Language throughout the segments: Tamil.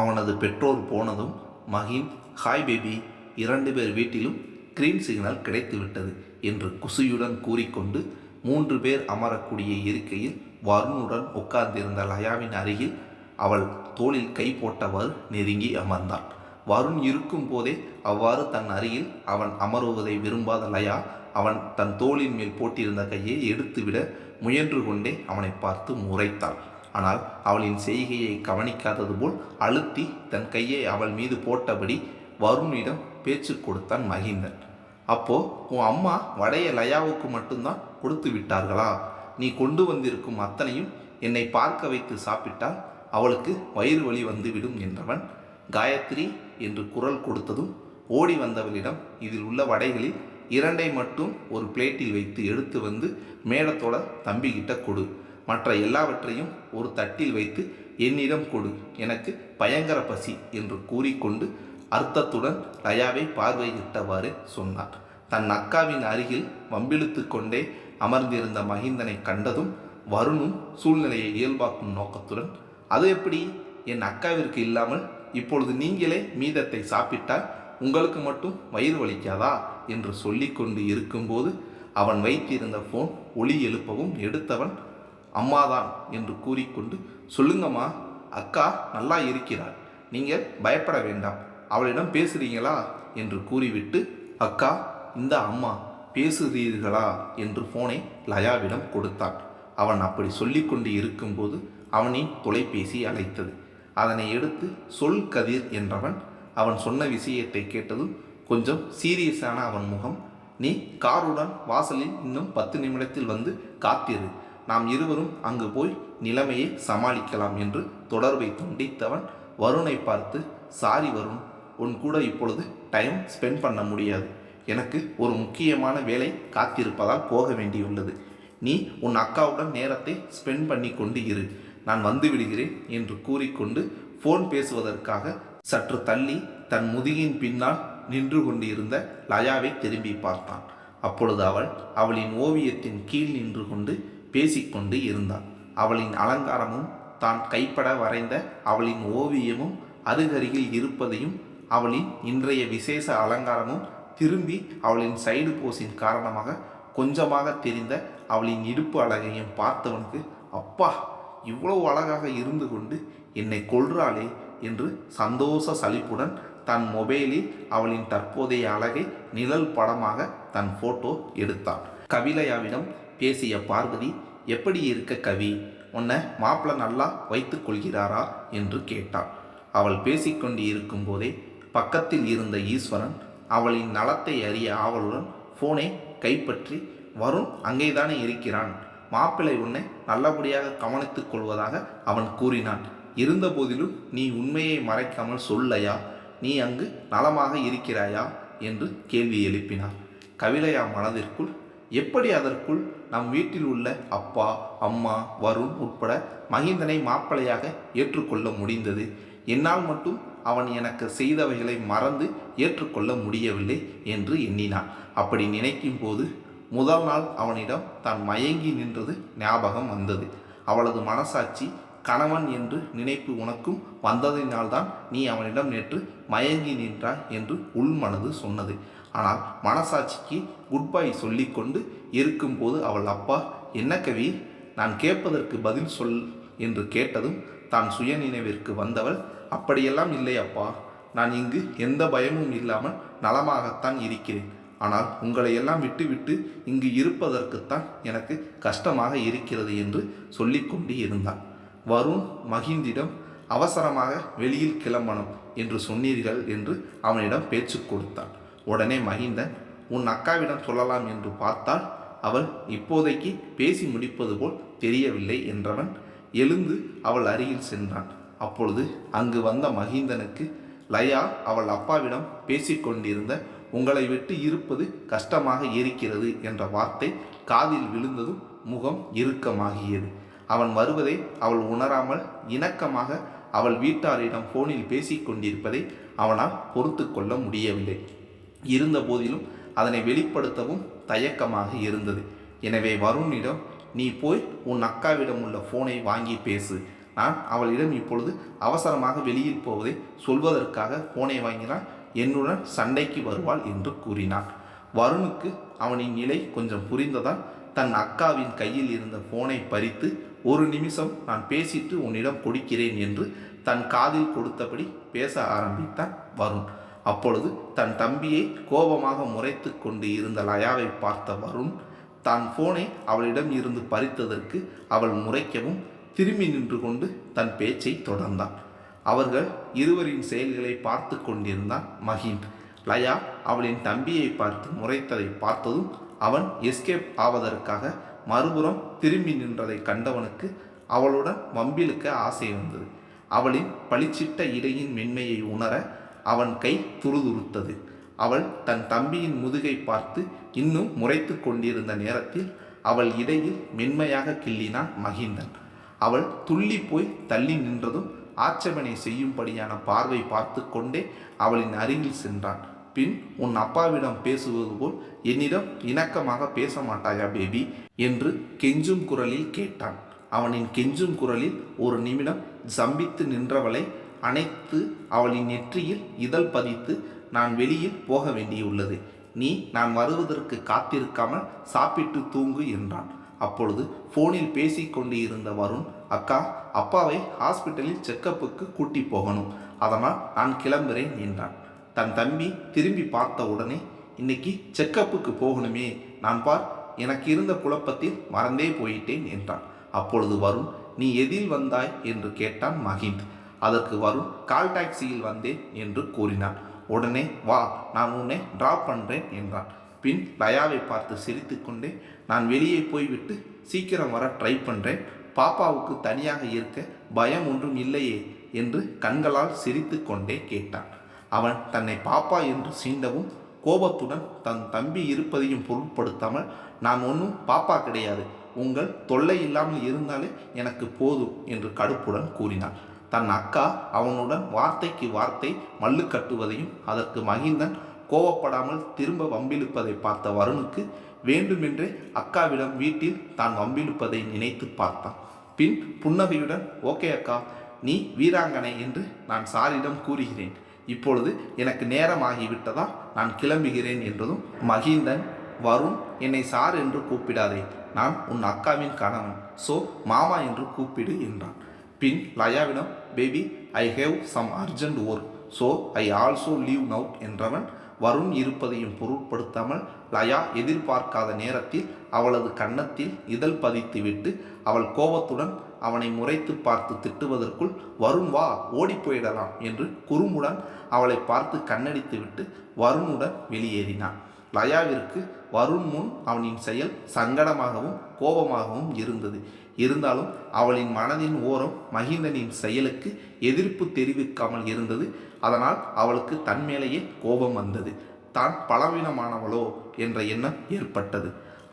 அவனது பெற்றோர் போனதும் மகின் ஹாய் பேபி இரண்டு பேர் வீட்டிலும் கிரீன் சிக்னல் கிடைத்துவிட்டது என்று குசியுடன் கூறிக்கொண்டு மூன்று பேர் அமரக்கூடிய இருக்கையில் வருணுடன் உட்கார்ந்திருந்த லயாவின் அருகில் அவள் தோளில் கை போட்டவாறு நெருங்கி அமர்ந்தான் வருண் இருக்கும் போதே அவ்வாறு தன் அருகில் அவன் அமருவதை விரும்பாத லயா அவன் தன் தோளின் மேல் போட்டிருந்த கையை எடுத்துவிட முயன்று கொண்டே அவனை பார்த்து முறைத்தாள். ஆனால் அவளின் செய்கையை கவனிக்காதது போல் அழுத்தி தன் கையை அவள் மீது போட்டபடி வருணிடம் பேச்சு கொடுத்தான் மகிந்தன். அப்போ உன் அம்மா வடைய லயாவுக்கு மட்டும்தான் கொடுத்து விட்டார்களா? நீ கொண்டு வந்திருக்கும் அத்தனையும் என்னை பார்க்க வைத்து சாப்பிட்டால் அவளுக்கு வயிறு வலி வந்துவிடும் என்றவன் காயத்ரி என்று குரல் கொடுத்ததும் ஓடி வந்தவளிடம் இதில் உள்ள வடைகளில் இரண்டை மட்டும் ஒரு பிளேட்டில் வைத்து எடுத்து வந்து மேடத்தோட தம்பிக்கிட்ட கொடு. மற்ற எல்லாவற்றையும் ஒரு தட்டில் வைத்து என்னிடம் கொடு எனக்கு பயங்கர பசி என்று கூறிக்கொண்டு அர்த்தத்துடன் லயாவை பார்வையிட்டவாறு சொன்னார். தன் அக்காவின் அருகில் வம்பிழுத்து கொண்டே அமர்ந்திருந்த மகிந்தனை கண்டதும் வருணும் சூழ்நிலையை இயல்பாக்கும் நோக்கத்துடன் அது எப்படி? என் அக்காவிற்கு இல்லாமல் இப்பொழுது நீங்களே மீதத்தை சாப்பிட்டால் உங்களுக்கு மட்டும் வயிறு வலிக்காதா? என்று சொல்லிக்கொண்டு இருக்கும்போது அவன் வைத்திருந்த ஃபோன் ஒளி எழுப்பவும் எடுத்தவன் அம்மாதான் என்று கூறிக்கொண்டு சொல்லுங்கம்மா அக்கா நல்லா இருக்கிறாள். நீங்கள் பயப்பட வேண்டாம். அவளிடம் பேசுறீங்களா? என்று கூறிவிட்டு அக்கா இந்த அம்மா பேசுகிறீர்களா? என்று ஃபோனை லயாவிடம் கொடுத்தான் அவன் அப்படி சொல்லிக்கொண்டு இருக்கும்போது அவனின் தொலைபேசி அழைத்தது. அதனை எடுத்து சொல் கதிர் என்றவன் அவன் சொன்ன விஷயத்தை கேட்டதும் கொஞ்சம் சீரியஸான அவன் முகம் நீ காருடன் வாசலில் இன்னும் பத்து நிமிடத்தில் வந்து காத்திரு. நாம் இருவரும் அங்கு போய் நிலைமையை சமாளிக்கலாம் என்று தொடர்பை துண்டித்தவன் வருணை பார்த்து சாரி வருண் உன் கூட இப்பொழுது டைம் ஸ்பெண்ட் பண்ண முடியாது. எனக்கு ஒரு முக்கியமான வேலை காத்திருப்பதால் போக வேண்டியுள்ளது. நீ உன் அக்காவுடன் நேரத்தை ஸ்பெண்ட் பண்ணி கொண்டு இரு. நான் வந்து விடுகிறேன் என்று கூறிக்கொண்டு ஃபோன் பேசுவதற்காக சற்று தள்ளி தன் முதுகின் பின்னால் நின்று கொண்டிருந்த லயாவை திரும்பி பார்த்தான். அப்பொழுது அவள் அவளின் ஓவியத்தின் கீழ் நின்று கொண்டு பேசிக்கொண்டு இருந்தாள் அவளின் அலங்காரமும் தான் கைப்பட வரைந்த அவளின் ஓவியமும் அருகருகில் இருப்பதையும் அவளின் இன்றைய விசேஷ அலங்காரமும் திரும்பி அவளின் சைடு போஸின் காரணமாக கொஞ்சமாக தெரிந்த அவளின் இடுப்பு அழகையும் பார்த்தவனுக்கு அப்பா இவ்வளவு அழகாக இருந்து கொண்டு என்னை கொள்றாளே என்று சந்தோஷ சலிப்புடன் தன் மொபைலில் அவளின் தற்போதைய அழகை நிழல் படமாக தன் போட்டோ எடுத்தான். கவிலையாவிடம் பேசிய பார்வதி எப்படி இருக்க கவி? உன்னை மாப்பிள்ள நல்லா வைத்து கொள்கிறாரா? என்று கேட்டாள். அவள் பேசிக்கொண்டு இருக்கும்போதே பக்கத்தில் இருந்த ஈஸ்வரன் அவளின் நலத்தை அறிய ஆவலுடன் ஃபோனை கைப்பற்றி வருண் அங்கேதானே இருக்கிறான். மாப்பிள்ளை உன்னை நல்லபடியாக கவனித்துக் கொள்வதாக அவன் கூறினான். இருந்தபோதிலும் நீ உண்மையை மறைக்காமல் சொல்லையா? நீ அங்கு நலமாக இருக்கிறாயா? என்று கேள்வி எழுப்பினார் கவிலையா மனதிற்குள் எப்படி அதற்குள் நம் வீட்டில் உள்ள அப்பா அம்மா வருண் உட்பட மகிந்தனை மாப்பிளையாக ஏற்றுக்கொள்ள முடிந்தது. என்னால் மட்டும் அவன் எனக்கு செய்தவைகளை மறந்து ஏற்றுக்கொள்ள முடியவில்லை என்று எண்ணினான். அப்படி நினைக்கும் போது முதல் நாள் அவனிடம் தான் மயங்கி நின்றது ஞாபகம் வந்தது. அவளது மனசாட்சி கணவன் என்று நினைப்பு உனக்கும் வந்ததினால்தான் நீ அவனிடம் நேற்று மயங்கி நின்றாய் என்று உள்மனது சொன்னது. ஆனால் மனசாட்சிக்கு குட் பை சொல்லிக்கொண்டு இருக்கும்போது அவள் அப்பா என்ன கவி? நான் கேட்பதற்கு பதில் சொல் என்று கேட்டதும் தான் சுயநினைவிற்கு வந்தவள் அப்படியெல்லாம் இல்லை அப்பா. நான் இங்கு எந்த பயமும் இல்லாமல் நலமாகத்தான் இருக்கிறேன். ஆனால் உங்களை எல்லாம் விட்டுவிட்டு இங்கு இருப்பதற்குத்தான் எனக்கு கஷ்டமாக இருக்கிறது என்று சொல்லிக்கொண்டு இருந்தான். வருண் மகிந்திடம் அவசரமாக வெளியில் கிளம்பணும் என்று சொன்னீர்கள் என்று அவனிடம் பேச்சு கொடுத்தான். உடனே மகிந்தன் உன் அக்காவிடம் சொல்லலாம் என்று பார்த்தால் அவள் இப்போதைக்கு பேசி முடிப்பது போல் தெரியவில்லை என்றவன் எழுந்து அவள் அருகில் சென்றான். அப்பொழுது அங்கு வந்த மகிந்தனுக்கு லயா அவள் அப்பாவிடம் பேசிக்கொண்டிருந்த உங்களை விட்டு இருப்பது கஷ்டமாக இருக்கிறது என்ற வார்த்தை காதில் விழுந்ததும் முகம் இறுக்கமாகியது. அவன் வருவதை அவள் உணராமல் இணக்கமாக அவள் வீட்டாரிடம் போனில் பேசிக்கொண்டிருப்பதை அவனால் பொறுத்து கொள்ள முடியவில்லை. இருந்த போதிலும் அதனை வெளிப்படுத்தவும் தயக்கமாக இருந்தது. எனவே வருணிடம் நீ போய் உன் அக்காவிடம் உள்ள ஃபோனை வாங்கி பேசு. நான் அவளிடம் இப்பொழுது அவசரமாக வெளியில் போவதை சொல்வதற்காக ஃபோனை வாங்கினால் என்னுடன் சண்டைக்கு வருவாள் என்று கூறினான். வருணுக்கு அவனின் நிலை கொஞ்சம் புரிந்ததால் தன் அக்காவின் கையில் இருந்த ஃபோனை பறித்து ஒரு நிமிஷம் நான் பேசிட்டு உன்னிடம் கொடுக்கிறேன் என்று தன் காதில் கொடுத்தபடி பேச ஆரம்பித்தான் வருண். அப்பொழுது தன் தம்பியை கோபமாக முறைத்து கொண்டு இருந்த லயாவை பார்த்த வருண் தான் போனை அவளிடம் இருந்து பறித்ததற்கு அவள் முறைக்கவும் திரும்பி நின்று கொண்டு தன் பேச்சை தொடர்ந்தான். அவர்கள் இருவரின் செயல்களை பார்த்து கொண்டிருந்தான் மஹிந்த் லயா அவளின் தம்பியை பார்த்து முறைத்ததை பார்த்ததும் அவன் எஸ்கேப் ஆவதற்காக மறுபுறம் திரும்பி நின்றதை கண்டவனுக்கு அவளுடன் வம்பிழுக்க ஆசை வந்தது. அவளின் பளிச்சிட்ட இடையின் மென்மையை உணர அவன் கை துருதுருத்தது. அவள் தன் தம்பியின் முதுகை பார்த்து இன்னும் முறைத்து கொண்டிருந்த நேரத்தில் அவள் இடையில் மென்மையாக கிள்ளினான் மகிந்தன். அவள் துள்ளி போய் தள்ளி நின்றதும் ஆட்சேபனை செய்யும்படியான பார்வை பார்த்து கொண்டே அவளின் அருகில் சென்றான். பின் உன் அப்பாவிடம் பேசுவது போல் என்னிடம் இணக்கமாக பேச மாட்டாயா பேபி என்று கெஞ்சும் குரலில் கேட்டான். அவனின் கெஞ்சும் குரலில் ஒரு நிமிடம் ஜம்பித்து நின்றவளை அணைத்து அவளின் நெற்றியில் இதழ் பதித்து நான் வெளியில் போக வேண்டியுள்ளது. நீ நான் வருவதற்கு காத்திருக்காமல் சாப்பிட்டு தூங்கு என்றான். அப்பொழுது ஃபோனில் பேசி கொண்டு இருந்த வருண் அக்கா அப்பாவை ஹாஸ்பிட்டலில் செக்கப்புக்கு கூட்டி போகணும். அதனால் நான் கிளம்புறேன் என்றான். தன் தம்பி திரும்பி பார்த்த உடனே இன்னைக்கு செக்கப்புக்கு போகணுமே. நான் பார் எனக்கு இருந்த குழப்பத்தில் மறந்தே போயிட்டேன் என்றான். அப்பொழுது வருண் நீ எதில் வந்தாய்? என்று கேட்டான் மகிந்த். அதற்கு வரும் கால் டாக்ஸியில் வந்தேன் என்று கூறினான். உடனே வா நான் உன்னை ட்ராப் பண்ணுறேன் என்றான். பின் லயாவை பார்த்து சிரித்துக்கொண்டே நான் வெளியே போய்விட்டு சீக்கிரம் வர ட்ரை பண்ணுறேன் பாப்பாவுக்கு தனியாக இருக்க பயம் ஒன்றும் இல்லையே என்று கண்களால் சிரித்து கொண்டே கேட்டான். அவன் தன்னை பாப்பா என்று சீண்டவும் கோபத்துடன் தன் தம்பி இருப்பதையும் பொருட்படுத்தாமல் நான் ஒன்றும் பாப்பா கிடையாது. உங்கள் தொல்லை இல்லாமல் இருந்தாலே எனக்கு போதும் என்று கடுப்புடன் கூறினான். தன் அக்கா அவனுடன் வார்த்தைக்கு வார்த்தை மல்லு கட்டுவதையும் அதற்கு மகிந்தன் கோவப்படாமல் திரும்ப வம்பிழுப்பதை பார்த்த வருணுக்கு வேண்டுமென்றே அக்காவிடம் வீட்டில் தான் வம்பிழுப்பதை நினைத்து பார்த்தான். பின் புன்னகையுடன் ஓகே அக்கா நீ வீராங்கனை என்று நான் சாரிடம் கூறுகிறேன். இப்பொழுது எனக்கு நேரமாகிவிட்டதா? நான் கிளம்புகிறேன் என்றதும் மகிந்தன் வருண் என்னை சார் என்று கூப்பிடாதே. நான் உன் அக்காவின் கணவன். ஸோ மாமா என்று கூப்பிடு என்றான். பின் லயாவிடம் baby I have some urgent work so I also leave now என்றவன் வருண் இருப்பதையும் பொருட்படுத்தாமல் லயா எதிர்பார்க்காத நேரத்தில் அவளது கன்னத்தில் இதழ் பதித்துவிட்டு அவள் கோபத்துடன் அவனை முறைத்து பார்த்து திட்டுவதற்குள் வருண் வா ஓடி போயிடலாம் என்று குறும்புடன் அவளை பார்த்து கண்ணடித்துவிட்டு வருணுடன் வெளியேறினான். லயாவிற்கு வருண் முன் அவனின் செயல் சங்கடமாகவும் கோபமாகவும் இருந்தது. இருந்தாலும் அவளின் மனதின் ஓரம் மகிந்தனின் செயலுக்கு எதிர்ப்பு தெரிவிக்காமல் இருந்தது. அதனால் அவளுக்கு தன்மேலேயே கோபம் வந்தது. தான் பலவீனமானவளோ என்ற எண்ணம் ஏற்பட்டது.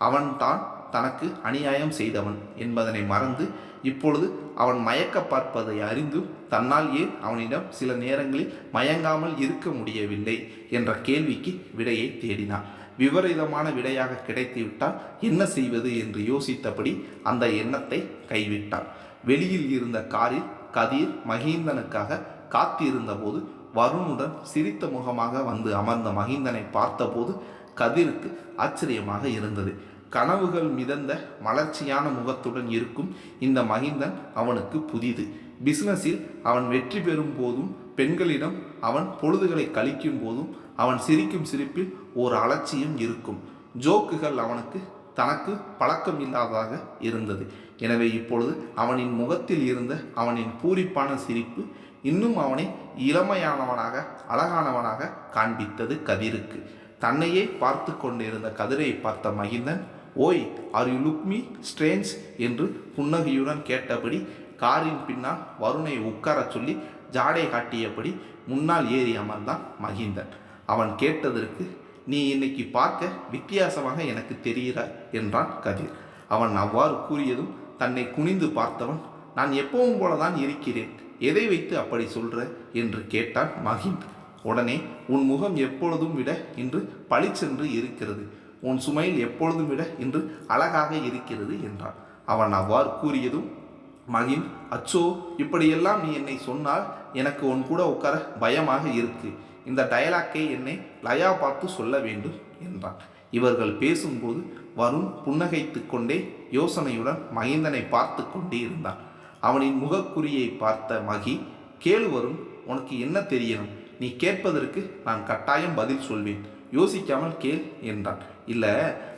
அவன் தான் தனக்கு அநியாயம் செய்தவன் என்பதனை மறந்து இப்பொழுது அவன் மயக்க பார்ப்பதை அறிந்து தன்னால் ஏன் அவனிடம் சில நேரங்களில் மயங்காமல் இருக்க முடியவில்லை என்ற கேள்விக்கு விடையை தேடினான். விபரீதமான விடையாக கிடைத்துவிட்டால் என்ன செய்வது என்று யோசித்தபடி அந்த எண்ணத்தை கைவிட்டான். வெளியில் இருந்த காரில் கதிர் மகிந்தனுக்காக காத்திருந்தபோது வருணுடன் சிரித்த முகமாக வந்து அமர்ந்த மகிந்தனை பார்த்தபோது கதிருக்கு ஆச்சரியமாக இருந்தது. கனவுகள் மிதந்த மலர்ச்சியான முகத்துடன் இருக்கும் இந்த மகிந்தன் அவனுக்கு புதிது. பிசினஸில் அவன் வெற்றி பெறும் போதும் பெண்களிடம் அவன் பொழுதுகளை கழிக்கும் போதும் அவன் சிரிக்கும் சிரிப்பில் ஒரு அலட்சியம் இருக்கும். ஜோக்குகள் அவனுக்கு தனக்கு பழக்கம் இல்லாததாக இருந்தது. எனவே இப்பொழுது அவனின் முகத்தில் இருந்த அவனின் பூரிப்பான சிரிப்பு இன்னும் அவனை இளமையானவனாக அழகானவனாக காண்பித்தது கதிருக்கு. தன்னையே பார்த்து கொண்டிருந்த கதிரை பார்த்த மகிந்தன் ஓய் are you look me strange என்று புன்னகையுடன் கேட்டபடி காரின் பின்னால் வருணை உட்காரச் சொல்லி ஜாடை காட்டியபடி முன்னால் ஏறி அமர்ந்தான் மகிந்தன் அவன் கேட்டதற்கு நீ இன்னைக்கு பார்க்க வித்தியாசமாக எனக்கு தெரிகிறாய் என்றான் கதிர். அவன் அவ்வாறு கூறியதும் தன்னை குனிந்து பார்த்தவன் நான் எப்பவும் போலதான் இருக்கிறேன். எதை வைத்து அப்படி சொல்ற? என்று கேட்டான் மகிந்த் உடனே உன் முகம் எப்பொழுதும் விட இன்று பளிச்சென்று இருக்கிறது. உன் சுமையில் எப்பொழுதும் விட இன்று அழகாக இருக்கிறது என்றான். அவன் அவ்வாறு கூறியதும் மகிம் அச்சோ இப்படியெல்லாம் நீ என்னை சொன்னால் எனக்கு உன் கூட உட்கார பயமாக இருக்கு. இந்த டயலாக்கை என்னை லயா பார்த்து சொல்ல வேண்டும் என்றான். இவர்கள் பேசும்போது வருண் புன்னகைத்து கொண்டே யோசனையுடன் மகிந்தனை பார்த்து கொண்டே இருந்தான். அவனின் முகக்குறியை பார்த்த மகி கேளு வருண் உனக்கு என்ன தெரியணும்? நீ கேட்பதற்கு நான் கட்டாயம் பதில் சொல்வேன். யோசிக்காமல் கேள் என்றான். இல்லை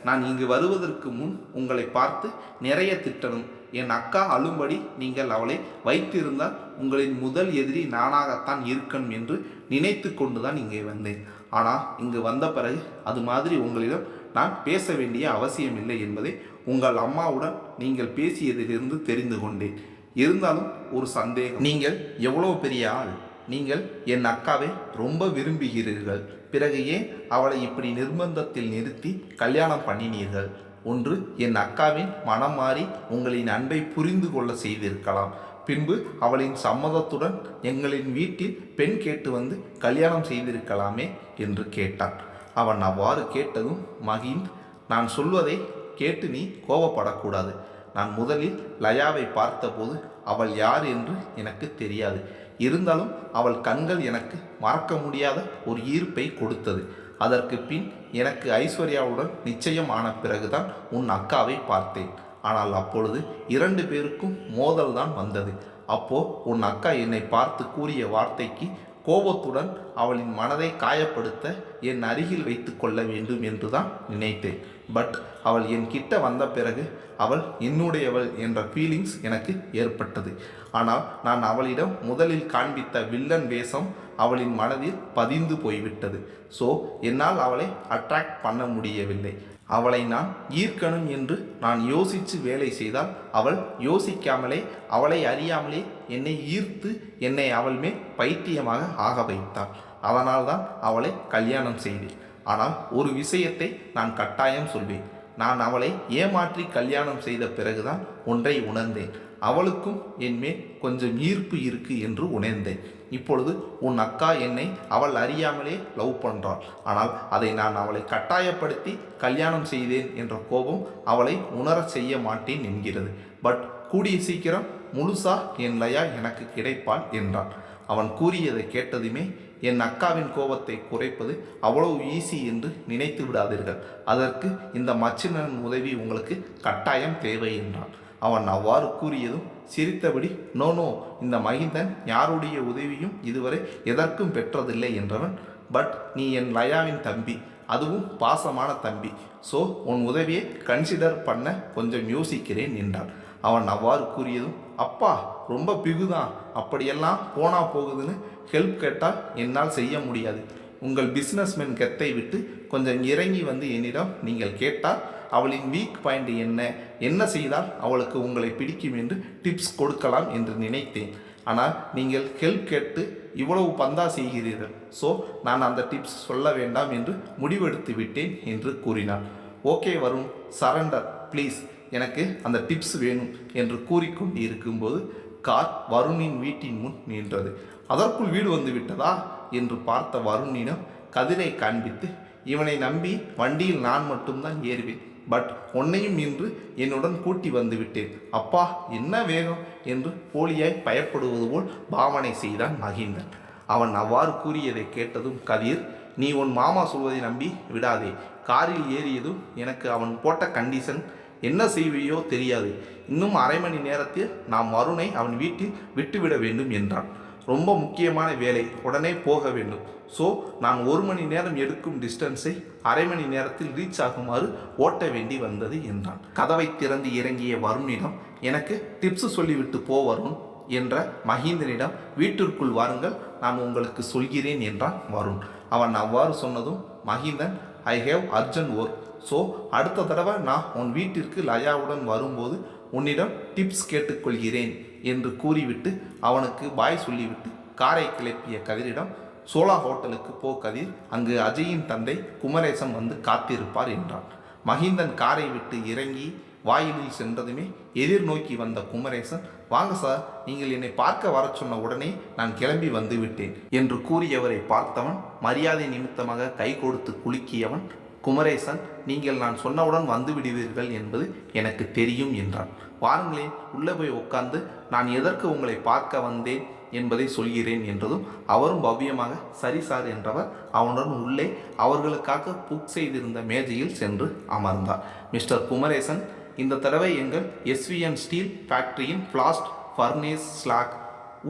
நான் இங்கு வருவதற்கு முன் உங்களை பார்த்து நிறைய திட்டணும். என் அக்கா அழும்படி நீங்கள் அவளை வைத்திருந்தால் உங்களின் முதல் எதிரி நானாகத்தான் இருக்கணும் என்று நினைத்து கொண்டுதான் இங்கே வந்தேன். ஆனால் இங்கு வந்த பிறகு அது மாதிரி உங்களிடம் நான் பேச வேண்டிய அவசியமில்லை என்பதை உங்கள் அம்மாவுடன் நீங்கள் பேசியதிலிருந்து தெரிந்து கொண்டேன். இருந்தாலும் ஒரு சந்தேகம். நீங்கள் எவ்வளோ பெரிய ஆள்? நீங்கள் என் அக்காவை ரொம்ப விரும்புகிறீர்கள். பிறகு ஏன் அவளை இப்படி நிர்பந்தத்தில் நிறுத்தி கல்யாணம் பண்ணினீர்கள். ஒன்று என் அக்காவின் மனம் மாறி உங்களின் அன்பை புரிந்து கொள்ள செய்திருக்கலாம். பின்பு அவளின் சம்மதத்துடன் எங்களின் வீட்டில் பெண் கேட்டு வந்து கல்யாணம் செய்திருக்கலாமே என்று கேட்டான். அவன் அவ்வாறு கேட்டதும் மகிந்த் நான் சொல்வதை கேட்டு நீ கோபப்படக்கூடாது நான் முதலில் லயாவை பார்த்தபோது அவள் யார் என்று எனக்கு தெரியாது. இருந்தாலும் அவள் கண்கள் எனக்கு மறக்க முடியாத ஒரு ஈர்ப்பை கொடுத்தது. அதற்கு பின் எனக்கு ஐஸ்வர்யாவுடன் நிச்சயம் ஆன பிறகுதான் உன் அக்காவை பார்த்தேன். ஆனால் அப்பொழுது இரண்டு பேருக்கும் மோதல் தான் வந்தது. அப்போ உன் அக்கா என்னை பார்த்து கூறிய வார்த்தைக்கு கோபத்துடன் அவளின் மனதை காயப்படுத்த என் அருகில் வைத்து கொள்ள வேண்டும் என்றுதான் நினைத்தேன். பட் அவள் என் கிட்ட வந்த பிறகு அவள் என்னுடையவள் என்ற ஃபீலிங்ஸ் எனக்கு ஏற்பட்டது. ஆனால் நான் அவளிடம் முதலில் காண்பித்த வில்லன் வேஷம் அவளின் மனதில் பதிந்து போய்விட்டது. ஸோ என்னால் அவளை அட்ராக்ட் பண்ண முடியவில்லை. அவளை நான் ஈர்க்கணும் என்று நான் யோசித்து வேலை செய்தால் அவள் யோசிக்காமலே அவளை அறியாமலே என்னை ஈர்த்து என்னை அவள் மேல் பைத்தியமாக ஆக வைத்தாள். அதனால்தான் அவளை கல்யாணம் செய்தேன். ஆனால் ஒரு விஷயத்தை நான் கட்டாயம் சொல்வேன். நான் அவளை ஏமாற்றி கல்யாணம் செய்த பிறகுதான் ஒன்றை உணர்ந்தேன். அவளுக்கும் என்மேல் கொஞ்சம் ஈர்ப்பு இருக்கு என்று உணர்ந்தேன். இப்பொழுது உன் அக்கா என்னை அவள் அறியாமலே லவ் பண்ணுறாள் ஆனால் அதை நான் அவளை கட்டாயப்படுத்தி கல்யாணம் செய்தேன் என்ற கோபம் அவளை உணரச் செய்ய மாட்டேன் என்கிறது. பட் கூடிய சீக்கிரம் முழுசா என் லயா எனக்கு கிடைப்பாள் என்றான் அவன் கூறியதை கேட்டதுமே என் அக்காவின் கோபத்தை குறைப்பது அவ்வளவு ஈஸி என்று நினைத்து விடாதீர்கள். அதற்கு இந்த மச்சினன் உதவி உங்களுக்கு கட்டாயம் தேவை என்றான். அவன் அவ்வாறு கூறியதும் சிரித்தபடி நோ நோ இந்த மகிந்தன் யாருடைய உதவியும் இதுவரை எதற்கும் பெற்றதில்லை என்றவன் பட் நீ என் லயாவின் தம்பி அதுவும் பாசமான தம்பி. ஸோ உன் உதவியை கன்சிடர் பண்ண கொஞ்சம் யோசிக்கிறேன் என்றான். அவன் அவ்வாறு கூறியதும் அப்பா ரொம்ப பிகுதான். அப்படியெல்லாம் போனால் போகுதுன்னு ஹெல்ப் கேட்டால் என்னால் செய்ய முடியாது. உங்கள் பிஸ்னஸ்மேன் கெத்தை விட்டு கொஞ்சம் இறங்கி வந்து என்னிடம் நீங்கள் கேட்டால் அவளின் வீக் பாயிண்ட் என்ன? என்ன செய்தால் அவளுக்கு உங்களை பிடிக்கும் என்று டிப்ஸ் கொடுக்கலாம் என்று நினைத்தேன். ஆனால் நீங்கள் ஹெல்ப் கேட்டு இவ்வளவு பந்தா செய்கிறீர்கள். ஸோ நான் அந்த டிப்ஸ் சொல்ல வேண்டாம் என்று முடிவெடுத்து விட்டேன் என்று கூறினார் ஓகே வரும் சரண்டர் ப்ளீஸ் எனக்கு அந்த டிப்ஸ் வேணும் என்று கூறிக்கொண்டு இருக்கும்போது கார் வருணின் வீட்டின் முன் நின்றது. அதற்குள் வீடு வந்து விட்டதா என்று பார்த்த வருணினம் கதிரை காண்பித்து இவனை நம்பி வண்டியில் நான் மட்டும்தான் ஏறுவேன். பட் உன்னையும் இன்று என்னுடன் கூட்டி வந்து விட்டேன். அப்பா என்ன வேகம்? என்று போலியாய் பயப்படுவது போல் பாவனை செய்தான் மகிந்தன். அவன் அவ்வாறு கூறியதை கேட்டதும் கதிர் நீ உன் மாமா சொல்வதை நம்பி விடாதே. காரில் ஏறியதும் எனக்கு அவன் போட்ட கண்டிஷன் என்ன செய்வையோ தெரியாது. இன்னும் அரை மணி நேரத்தில் நாம் வருணை அவன் வீட்டில் விட்டுவிட வேண்டும் என்றான். ரொம்ப முக்கியமான வேலை. உடனே போக வேண்டும். ஸோ நான் ஒரு மணி நேரம் எடுக்கும் டிஸ்டன்ஸை அரை மணி நேரத்தில் ரீச் ஆகுமாறு ஓட்ட வேண்டி வந்தது என்றான். கதவை திறந்து இறங்கிய வருணிடம் எனக்கு டிப்ஸ் சொல்லிவிட்டு போ வருண் என்ற மகீந்திரனிடம் வீட்டிற்குள் வாருங்கள் நான் உங்களுக்கு சொல்கிறேன் என்றான் வருண். அவன் அவ்வாறு சொன்னதும் Mahindhan I have urgent work so அடுத்த தடவை நான் உன் வீட்டிற்கு லயாவுடன் வரும்போது உன்னிடம் டிப்ஸ் கேட்டுக்கொள்கிறேன் என்று கூறிவிட்டு அவனுக்கு பாய் சொல்லிவிட்டு காரை கிளப்பிய கதிரிடம் சோலா ஹோட்டலுக்கு போ கதிர். அங்கு அஜயின் தந்தை குமரேசன் வந்து காத்திருப்பார் என்றான். மகிந்தன் காரை விட்டு இறங்கி வாயிலில் சென்றதுமே எதிர்நோக்கி வந்த குமரேசன் வாங்க சார் நீங்கள் என்னை பார்க்க வர சொன்ன உடனே நான் கிளம்பி வந்துவிட்டேன் என்று கூறியவரை பார்த்தவன் மரியாதை நிமித்தமாக கை கொடுத்து குலுக்கியவன் குமரேசன் நீங்கள் நான் சொன்னவுடன் வந்து விடுவீர்கள் என்பது எனக்கு தெரியும் என்றான். வாருங்களேன் உள்ளே போய் உட்கார்ந்து நான் எதற்கு உங்களை பார்க்க வந்தேன் என்பதை சொல்கிறேன் என்றதும் அவரும் பவ்யமாக சரி சார் என்றவர் அவனுடன் உள்ளே அவர்களுக்காக புக் செய்திருந்த மேஜையில் சென்று அமர்ந்தார். மிஸ்டர் குமரேசன் இந்த தடவை எங்கள் எஸ்விஎன் ஸ்டீல் ஃபேக்டரியின் பிளாஸ்ட் ஃபர்னேஸ் ஸ்லாக்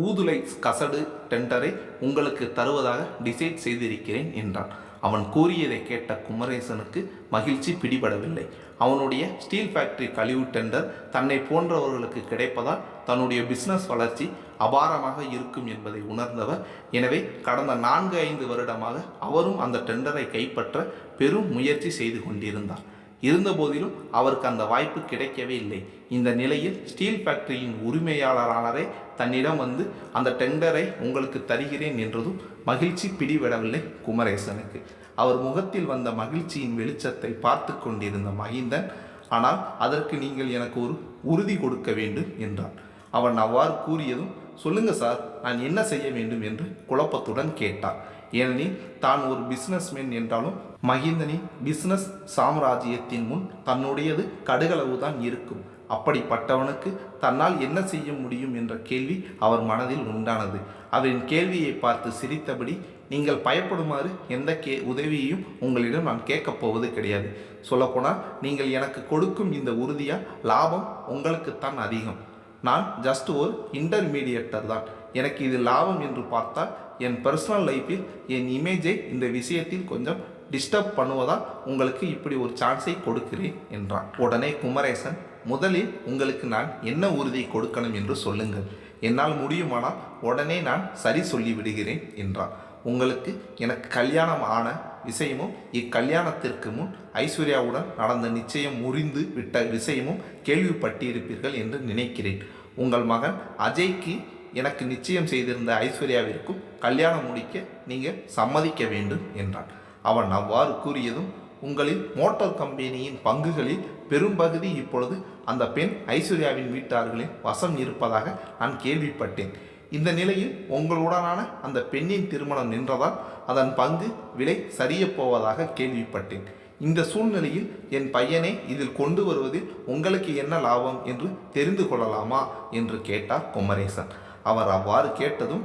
ஊதுலை கசடு டெண்டரை உங்களுக்கு தருவதாக டிசைட் செய்திருக்கிறேன் என்றான். அவன் கூறியதை கேட்ட குமரேசனுக்கு மகிழ்ச்சி பிடிபடவில்லை. அவனுடைய ஸ்டீல் ஃபேக்டரி கழிவு டெண்டர் தன்னை போன்றவர்களுக்கு கிடைப்பதால் தன்னுடைய பிஸ்னஸ் வளர்ச்சி அபாரமாக இருக்கும் என்பதை உணர்ந்தவர். எனவே கடந்த நான்கு ஐந்து வருடமாக அவரும் அந்த டெண்டரை கைப்பற்ற பெரும் முயற்சி செய்து கொண்டிருந்தார். இருந்தபோதிலும் அவருக்கு அந்த வாய்ப்பு கிடைக்கவே இல்லை. இந்த நிலையில் ஸ்டீல் ஃபேக்டரியின் உரிமையாளரானரே தன்னிடம் வந்து அந்த டெண்டரை உங்களுக்கு தருகிறேன் என்றதும் மகிழ்ச்சி பிடிவிடவில்லை குமரேசனுக்கு. அவர் முகத்தில் வந்த மகிழ்ச்சியின் வெளிச்சத்தை பார்த்து கொண்டிருந்த மகிந்தன் ஆனால் அதற்கு நீங்கள் எனக்கு ஒரு உறுதி கொடுக்க வேண்டும் என்றான். அவன் அவ்வாறு கூறியதும் சொல்லுங்க சார் நான் என்ன செய்ய வேண்டும் என்று குழப்பத்துடன் கேட்டார் ஏனெனில் தான் ஒரு பிஸ்னஸ்மேன் என்றாலும் மகிந்தனின் பிஸ்னஸ் சாம்ராஜ்யத்தின் முன் தன்னுடையது கடுகளவு தான் இருக்கும். அப்படிப்பட்டவனுக்கு தன்னால் என்ன செய்ய முடியும் என்ற கேள்வி அவர் மனதில் உண்டானது. அவரின் கேள்வியை பார்த்து சிரித்தபடி நீங்கள் பயப்படுமாறு எந்த கே உதவியையும் உங்களிடம் நான் கேட்கப் போவது கிடையாது. சொல்லப்போனால் நீங்கள் எனக்கு கொடுக்கும் இந்த உறுதியாக லாபம் உங்களுக்குத்தான் அதிகம். நான் ஜஸ்ட் ஒரு இன்டர்மீடியேட்டர் தான். எனக்கு இது லாபம் என்று பார்த்தால் என் பர்சனல் லைஃப்பில் என் இமேஜை இந்த விஷயத்தில் கொஞ்சம் டிஸ்டர்ப் பண்ணுவதால் உங்களுக்கு இப்படி ஒரு சான்ஸை கொடுக்கிறேன் என்றான். உடனே குமரேசன் முதலில் உங்களுக்கு நான் என்ன உறுதி கொடுக்கணும் என்று சொல்லுங்கள். என்னால் முடியுமானால் உடனே நான் சரி சொல்லி விடுகிறேன் என்றான். உங்களுக்கு எனக்கு கல்யாணம் ஆன விஷயமும் இக்கல்யாணத்திற்கு முன் ஐஸ்வர்யாவுடன் நடந்த நிச்சயம் முறிந்து விட்ட விஷயமும் கேள்விப்பட்டிருப்பீர்கள் என்று நினைக்கிறேன். உங்கள் மகன் அஜய்க்கு எனக்கு நிச்சயம் செய்திருந்த ஐஸ்வர்யாவிற்கும் கல்யாணம் முடிக்க நீங்கள் சம்மதிக்க வேண்டும் என்றான். அவன் அவ்வாறு கூறியதும் உங்களின் மோட்டார் கம்பெனியின் பங்குகளில் பெரும்பகுதி இப்பொழுது அந்த பெண் ஐஸ்வர்யாவின் வீட்டார்களின் வசம் இருப்பதாக நான் கேள்விப்பட்டேன். இந்த நிலையில் உங்களுடனான அந்த பெண்ணின் திருமணம் நின்றதால் அதன் பங்கு விலை சரியப் போவதாக கேள்விப்பட்டேன். இந்த சூழ்நிலையில் என் பையனை இதில் கொண்டு வருவதில் உங்களுக்கு என்ன லாபம் என்று தெரிந்து கொள்ளலாமா? என்று கேட்டார் குமரேசன். அவர் அவ்வாறு கேட்டதும்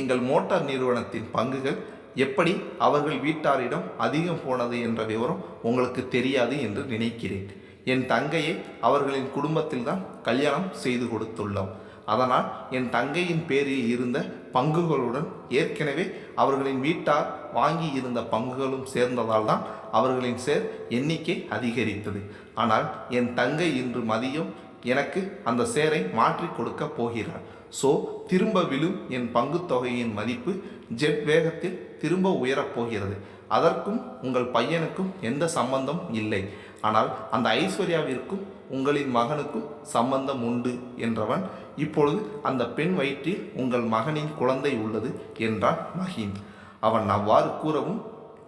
எங்கள் மோட்டார் நிறுவனத்தின் பங்குகள் எப்படி அவர்கள் வீட்டாரிடம் அதிகம் போனது என்ற விவரம் உங்களுக்கு தெரியாது என்று நினைக்கிறேன். என் தங்கையை அவர்களின் குடும்பத்தில்தான் கல்யாணம் செய்து கொடுத்துள்ளோம். அதனால் என் தங்கையின் பேரில் இருந்த பங்குகளுடன் ஏற்கனவே அவர்களின் வீட்டார் வாங்கி இருந்த பங்குகளும் சேர்ந்ததால் தான் அவர்களின் சேர் எண்ணிக்கை அதிகரித்தது. ஆனால் என் தங்கை இன்று மதியம் எனக்கு அந்த சேரை மாற்றி கொடுக்க போகிறார் ஸோ திரும்ப விழும் என் பங்குத் தொகையின் மதிப்பு ஜெட் வேகத்தில் திரும்ப உயரப் போகிறது. அதற்கும் உங்கள் பையனுக்கும் எந்த சம்பந்தம் இல்லை. ஆனால் அந்த ஐஸ்வர்யாவிற்கும் உங்களின் மகனுக்கும் சம்பந்தம் உண்டு என்றவன் இப்பொழுது அந்த பெண் வயிற்றில் உங்கள் மகனின் குழந்தை உள்ளது என்றான் மஹிந்த். அவன் அவ்வாறு கூறவும்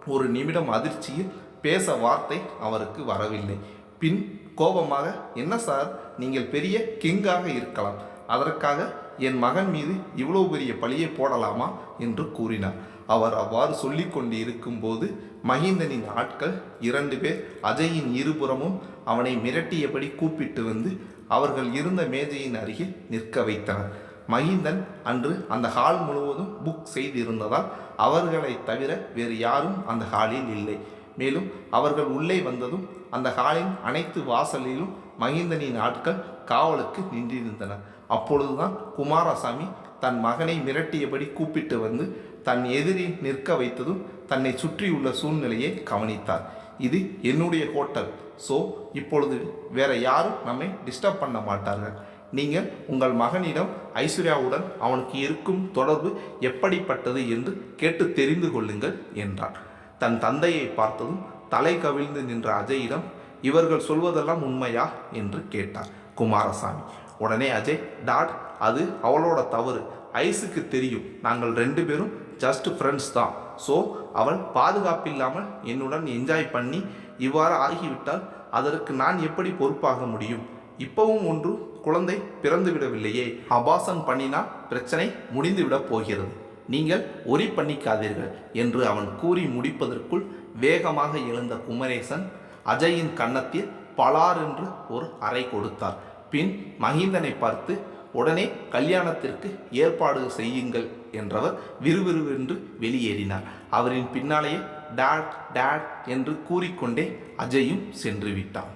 ஒரு நிமிடம் அதிர்ச்சியில் பேச வார்த்தை அவருக்கு வரவில்லை. பின் கோபமாக என்ன சார் நீங்கள் பெரிய கிங்காக இருக்கலாம். அதற்காக என் மகன் மீது இவ்வளோ பெரிய பழியை போடலாமா? என்று கூறினார். அவர் அவ்வாறு சொல்லி கொண்டு இருக்கும்போது மகிந்தனின் ஆட்கள் இரண்டு பேர் அஜயின் இருபுறமும் அவனை மிரட்டியபடி கூப்பிட்டு வந்து அவர்கள் இருந்த மேஜையின் அருகே நிற்க வைத்தனர். மகிந்தன் அன்று அந்த ஹால் முழுவதும் புக் செய்திருந்ததால் அவர்களை தவிர வேறு யாரும் அந்த ஹாலில் இல்லை. மேலும் அவர்கள் உள்ளே வந்ததும் அந்த ஹாலின் அனைத்து வாசலிலும் மகிந்தனின் ஆட்கள் காவலுக்கு நின்றிருந்தனர். அப்பொழுதுதான் குமாரசாமி தன் மகனை மிரட்டியபடி கூப்பிட்டு வந்து தன் எதிரி நிற்க வைத்ததும் தன்னை சுற்றியுள்ள சூழ்நிலையை கவனித்தார். இது என்னுடைய ஹோட்டல். ஸோ இப்பொழுது வேற யாரும் நம்மை டிஸ்டர்ப் பண்ண மாட்டார்கள். நீங்கள் உங்கள் மகனிடம் ஐஸ்வர்யாவுடன் அவனுக்கு இருக்கும் தொடர்பு எப்படிப்பட்டது என்று கேட்டு தெரிந்து கொள்ளுங்கள் என்றார். தன் தந்தையை பார்த்ததும் தலை கவிழ்ந்து நின்ற அஜயிடம் இவர்கள் சொல்வதெல்லாம் உண்மையா? என்று கேட்டார் குமாரசாமி. உடனே அஜய் டாட் அது அவளோட தவறு. ஐஸுக்கு தெரியும். நாங்கள் ரெண்டு பேரும் ஜஸ்ட் ஃப்ரெண்ட்ஸ் தான். ஸோ அவள் பாதுகாப்பில்லாமல் என்னுடன் என்ஜாய் பண்ணி இவ்வாறு ஆகிவிட்டால் அதற்கு நான் எப்படி பொறுப்பாக முடியும்? இப்பவும் ஒன்று குழந்தை பிறந்து விடவில்லையே அபாசன் பண்ணினால் பிரச்சனை முடிந்துவிடப் போகிறது. நீங்கள் ஒரி பண்ணிக்காதீர்கள் என்று அவன் கூறி முடிப்பதற்குள் வேகமாக எழுந்த குமரேசன் அஜயின் கன்னத்தில் பலார் என்று ஒரு அறை கொடுத்தார். பின் மகிந்தனை பார்த்து உடனே கல்யாணத்திற்கு ஏற்பாடு செய்யுங்கள் என்றவர் விறுவிறுவென்று வெளியேறினார். அவரின் பின்னாலேயே டேட் டேட் என்று கூறிக்கொண்டே அஜயும் சென்று விட்டான்.